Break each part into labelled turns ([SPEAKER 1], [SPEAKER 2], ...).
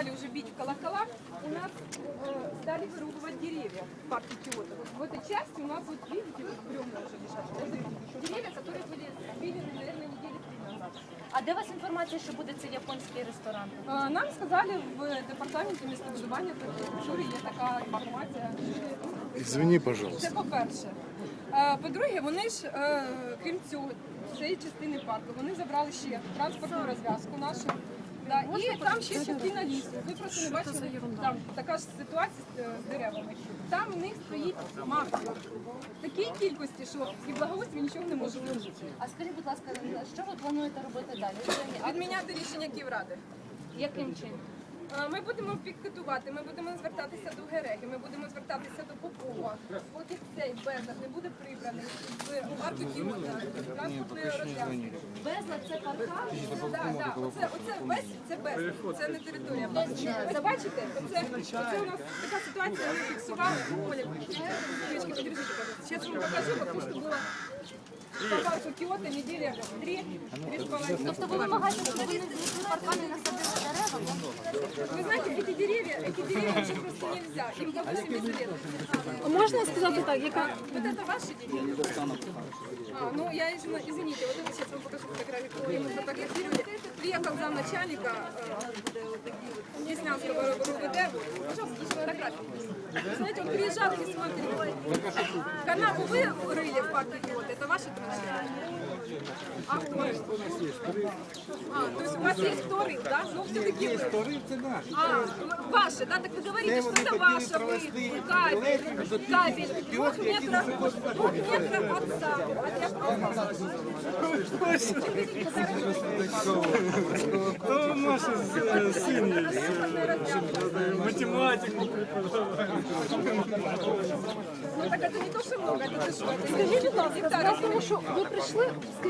[SPEAKER 1] стали уже бить в колокола, у нас э, стали вырубывать деревья в парке Киото. Вот в этой части у нас, вот видите, вот бревна уже лежат. Вот деревья, которые были спилены, наверное, недели три назад.
[SPEAKER 2] А де у вас інформація, що буде цей японський ресторан?
[SPEAKER 1] Е, Нам сказали в департаменті містобудування та архітектури є така інформація.
[SPEAKER 3] Извини, пожалуйста.
[SPEAKER 1] Це по-перше. Е, По-друге, вони ж, е, крім цього, цієї частини парку, вони забрали ще транспортну розв'язку нашу. і там ще щепки на лісі. Ви просто не бачили, там така ж ситуація з, е, деревами. Там в них стоїть максимум. В такій кількості, що і благоустрій нічого не може робити.
[SPEAKER 2] А скажіть, будь ласка, що ви плануєте робити далі?
[SPEAKER 1] Відміняти рішення Київради.
[SPEAKER 2] яким чином?
[SPEAKER 1] Ми будемо пікетувати, ми будемо звертатися до Гереги, ми будемо звертатися до Попова. Поки цей безлад не буде прибраний в парку Кіота, транспортної розв'язки.
[SPEAKER 2] Безлад це паркан?
[SPEAKER 1] Так, так, оце, оце весь, це безлад, це не територія. Бачите, оце, оце у нас така ситуація, ми фіксували. Оля. Сейчас вам покажу, потому что было по парку Киото недели три, три с половиной.
[SPEAKER 2] Тобто ви вимагаєте, щоб вони знесли паркан і насадили дерева?
[SPEAKER 1] Вы знаете, эти деревья, эти деревья вообще просто нельзя. Им до 80 лет.
[SPEAKER 4] Можна сказати так, яка
[SPEAKER 1] Вот это ваши деревья? А, ну я извини- извините, вот это сейчас вам покажу фотографию, мы фотографировали. Приехал замначальника э, Деснянского РУВД. Пожалуйста, фотографию. Знаете, он приезжал и смотрел. Канаву вы рыли в парке Киот, это ваши траншеи? А кто? А, то есть у вас есть вторые, да? Ну, все-таки вы. А, ваши, да? Так вы говорите, что это ваша, вы, кабель, кабель, двух метров, двух метров от сада. А для
[SPEAKER 5] То наш е, син є, е, математику
[SPEAKER 1] Ну, так это не то, что много, это то, что это
[SPEAKER 4] скажіть, будь ласка,
[SPEAKER 1] гектаров.
[SPEAKER 4] тому що ви прийшли,
[SPEAKER 1] Мы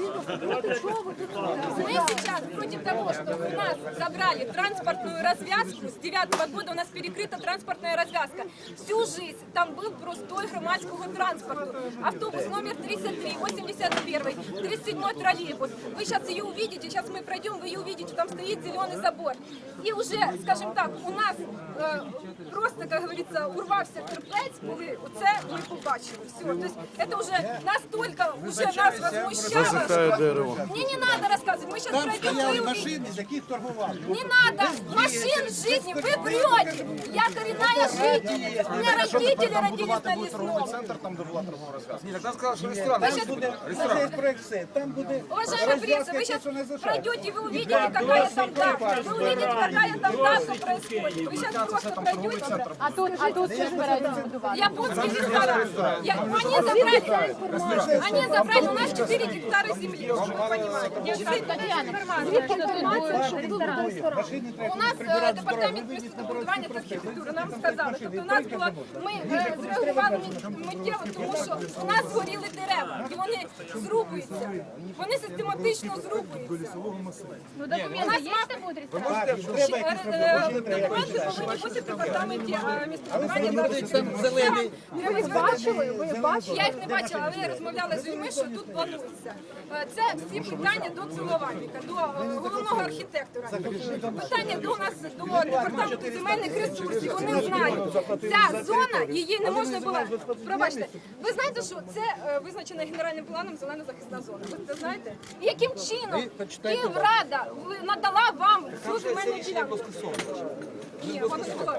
[SPEAKER 1] сейчас против того, что у нас забрали транспортную развязку. С девятого года у нас перекрыта транспортная развязка. Всю жизнь там был простой громадского транспорту. Автобус номер 33, 81, 37 троллейбус. Вы сейчас ее увидите, сейчас мы пройдем, вы ее увидите, там стоит зеленый забор. И уже, скажем так, у нас э, просто, как говорится, урвався терпець, коли оце ми побачили. Все. То есть это уже настолько уже нас возмущало,
[SPEAKER 3] Засыхает
[SPEAKER 1] что...
[SPEAKER 3] дерево.
[SPEAKER 1] Мне не надо рассказывать, мы сейчас
[SPEAKER 6] Там
[SPEAKER 1] пройдем,
[SPEAKER 6] стояли
[SPEAKER 1] вы увидите.
[SPEAKER 6] машини, з яких торгували.
[SPEAKER 1] Не надо машин в жизни, вы врете. Я коренная житель. У меня родители родились на лесном.
[SPEAKER 7] Центр там, де була торгова розв'язка.
[SPEAKER 5] Ні, так нам сказали, що ресторан.
[SPEAKER 6] Там буде, у нас є проект все, там буде
[SPEAKER 1] Уважаемая пресса, вы сейчас пройдете, вы увидите, какая там дата. Вы увидите, какая там дата происходит. Вы сейчас просто пройдете.
[SPEAKER 4] а тут, а тут що збираєтеся будувати?
[SPEAKER 1] Японский ресторан. Я, они забрали, они забрали у нас 4 гектара земли, чтобы вы понимали.
[SPEAKER 4] Звідки інформація, що
[SPEAKER 1] У нас е, департамент містобудування та архітектури нам сказали, тобто у нас було, ми е, зреагували миттєво, тому що у нас згоріли дерева, і вони зрубуються. Вони систематично зрубуються.
[SPEAKER 4] Ну, документи є, що буде ресторан?
[SPEAKER 1] Ще, е, е, Документи повинні бути в департаменті е, містобудування та архітектури.
[SPEAKER 4] Ви їх бачили? Ви бачили?
[SPEAKER 1] Я їх не бачила, але я розмовляла з людьми, що тут планується. Е, Це всі питання до цілувальника, до е, головного архітектора. Питання до нас до департаменту земельних ресурсів. Вони знають, ця зона її не можна було. Пробачте, ви знаєте, що це е, визначено генеральним планом зелена захисна зона. Ви це знаєте? І яким чином Київрада надала вам цю земельну ділянку? Ні, воно не було.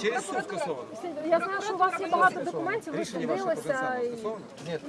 [SPEAKER 1] Через суд скасовано.
[SPEAKER 4] Я знаю, що у вас є багато документів, ви судилися. і-
[SPEAKER 1] Нет,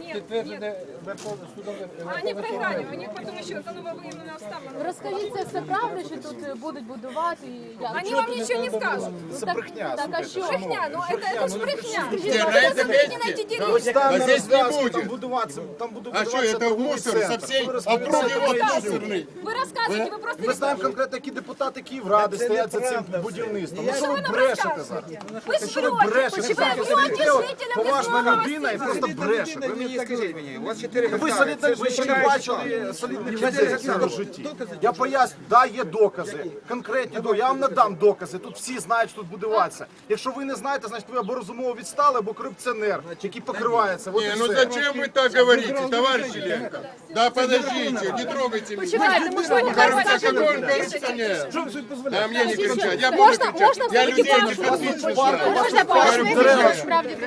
[SPEAKER 1] А Они проиграли, у них потому что за нововыявленную обставину.
[SPEAKER 4] Розкажіть, це все правда, що тут е, будуть будувати? і як?
[SPEAKER 1] Они вам ничего не скажут.
[SPEAKER 4] Ну, так, так, а що?
[SPEAKER 1] Брехня, ну это, это же брехня.
[SPEAKER 7] на этом
[SPEAKER 1] Смотрите на эти деревья.
[SPEAKER 7] Там
[SPEAKER 8] А
[SPEAKER 7] на
[SPEAKER 8] здесь не
[SPEAKER 7] розв'язку,
[SPEAKER 8] будет.
[SPEAKER 7] там будуватися, там буде
[SPEAKER 8] А что,
[SPEAKER 7] будуватися
[SPEAKER 8] это
[SPEAKER 7] торговий
[SPEAKER 8] мусор
[SPEAKER 7] центр.
[SPEAKER 8] со всей
[SPEAKER 7] Ви розповідаєте,
[SPEAKER 8] округи вот
[SPEAKER 1] рассказываете?
[SPEAKER 8] мусорный?
[SPEAKER 1] Вы рассказываете, вы просто
[SPEAKER 7] Ми знаємо конкретно, які депутати Київради стоять за цим будівництвом. Ну що
[SPEAKER 1] що
[SPEAKER 3] ви
[SPEAKER 1] ви нам
[SPEAKER 3] брешете
[SPEAKER 1] розказуєте?
[SPEAKER 3] зараз?
[SPEAKER 1] Ви
[SPEAKER 3] Якщо ви
[SPEAKER 1] сплете,
[SPEAKER 3] брешете,
[SPEAKER 1] почему
[SPEAKER 3] так,
[SPEAKER 1] ви
[SPEAKER 3] це відео,
[SPEAKER 1] дійснителям
[SPEAKER 3] поважна
[SPEAKER 1] не
[SPEAKER 3] людина і просто бреше. Ви мені
[SPEAKER 6] скажіть мені, у вас 4
[SPEAKER 3] ви солідно, ви ще не бачили солідних людей в житті. Я поясню, да, є докази, конкретні докази. Я вам надам докази. Тут всі знають, що тут будуватися. Якщо ви не знаєте, значить ви або розумово відстали, або корупціонер, який покривається. І
[SPEAKER 8] Не, ну
[SPEAKER 3] все.
[SPEAKER 8] зачем вы так говорите, товарищ Ленко? Да подождите, не трогайте меня.
[SPEAKER 4] Почекайте, можливо,
[SPEAKER 8] Короче, какой он коррупционер? Да мне не кричать, я буду
[SPEAKER 4] Можна-
[SPEAKER 8] кричать.
[SPEAKER 4] можна
[SPEAKER 8] Я
[SPEAKER 4] все-таки
[SPEAKER 8] людей не отлично знаю.
[SPEAKER 4] Можна пояснити, що справді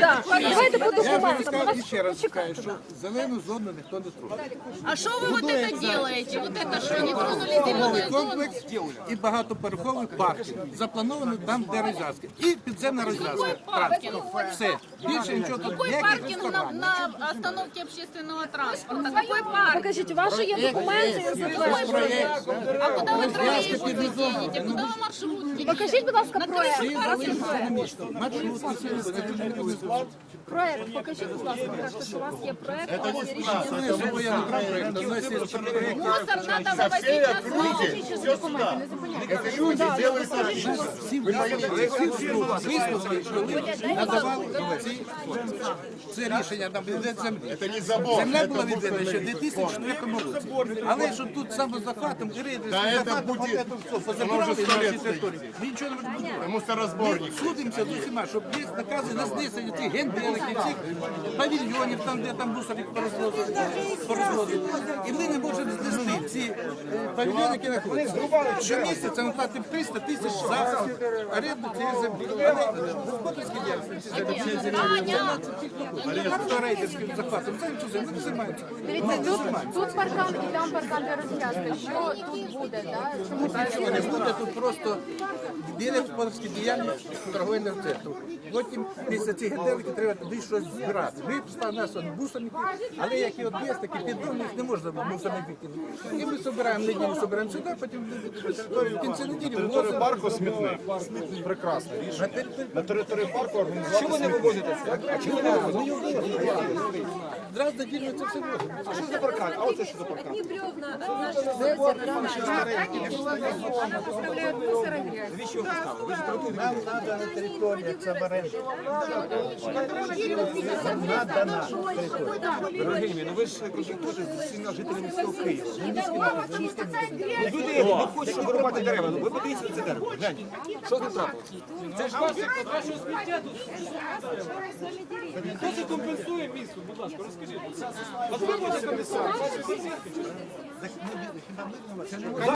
[SPEAKER 4] Да. Давайте по документам.
[SPEAKER 6] І ще раз скажу, що зелену зону ніхто не трогає.
[SPEAKER 2] А що ви вот это делаете? Вот это що, не тронули зелену зону?
[SPEAKER 6] Комплекс і багатоповерховий паркінг. Заплановано там, де розв'язки. І підземна розв'язка. Все. Більше нічого тут
[SPEAKER 2] Какой
[SPEAKER 6] ніяких
[SPEAKER 2] паркинг на,
[SPEAKER 6] ресторанів.
[SPEAKER 2] на остановке общественного транспорта? Какой паркинг?
[SPEAKER 4] Покажіть, ваші є документи затверджені.
[SPEAKER 2] А куда вы троллейбусы едете? Куда вы маршрутки?
[SPEAKER 4] Покажіть, будь ласка, проект.
[SPEAKER 6] Всі залишаться на місці. Маршрутки, всі залишаться.
[SPEAKER 4] Проект, покажіть, будь ласка, кажете, що у вас є проект. у вас є рішення.
[SPEAKER 6] Вони особо я не проект, у нас є чотири
[SPEAKER 2] Мусор надо вывозить на свалку.
[SPEAKER 8] Это люди делают
[SPEAKER 6] всі висновки, що ви надавали ці це рішення на бюджет землі.
[SPEAKER 8] Это не забор.
[SPEAKER 6] Земля була відведена ще в 2004 році. Але що тут і рейдерським
[SPEAKER 8] Да, это
[SPEAKER 6] захватом
[SPEAKER 8] будет.
[SPEAKER 6] все позабирали
[SPEAKER 8] Оно вже сто
[SPEAKER 6] наші
[SPEAKER 8] лет
[SPEAKER 6] території. Нічого не відбудуємо.
[SPEAKER 8] Мусорозборник.
[SPEAKER 6] Судимося з усіма, щоб є накази на знесення цих генделиків, цих павільйонів, там, де там мусорів порозвозили. порозвозили. І ми не можемо знести ці е, павільйони, які знаходяться. Щомісяця ми платимо 300 тисяч за оренду цієї землі. Але господарські
[SPEAKER 4] тут, паркан і там паркан для розв'язки. Що тут буде, да? Чому
[SPEAKER 6] Нічого не буде, тут просто біля господарські діяльність торговельного центру. Потім після цих генделиків треба туди щось збирати. Ми поставили нас от мусорники, але які от є, такі піддомні, не можна мусорник викинути. І ми збираємо неділю, збираємо сюди, потім в кінці неділі
[SPEAKER 3] території парку смітник. Прекрасне. На території парку організувати
[SPEAKER 6] ви не вивозите? А чого не вивозите? Раз на це все вивозимо.
[SPEAKER 3] А що за паркан? А оце що за паркан?
[SPEAKER 1] Одни бревна наши поставляют мусор и грязь.
[SPEAKER 6] Нам треба на території це мережа.
[SPEAKER 5] Дорогі мій, ну ви ж консультуєте з усіма жителями всього Києва. Ну, Люди не хочуть вирубати дерева. Ну, ви подивіться на це дерево. Гляньте. Що з ним трапилося? Це ж вас як вашого сміття тут. Хто це компенсує місто? Будь ласка, розкажіть. От ви можете компенсувати.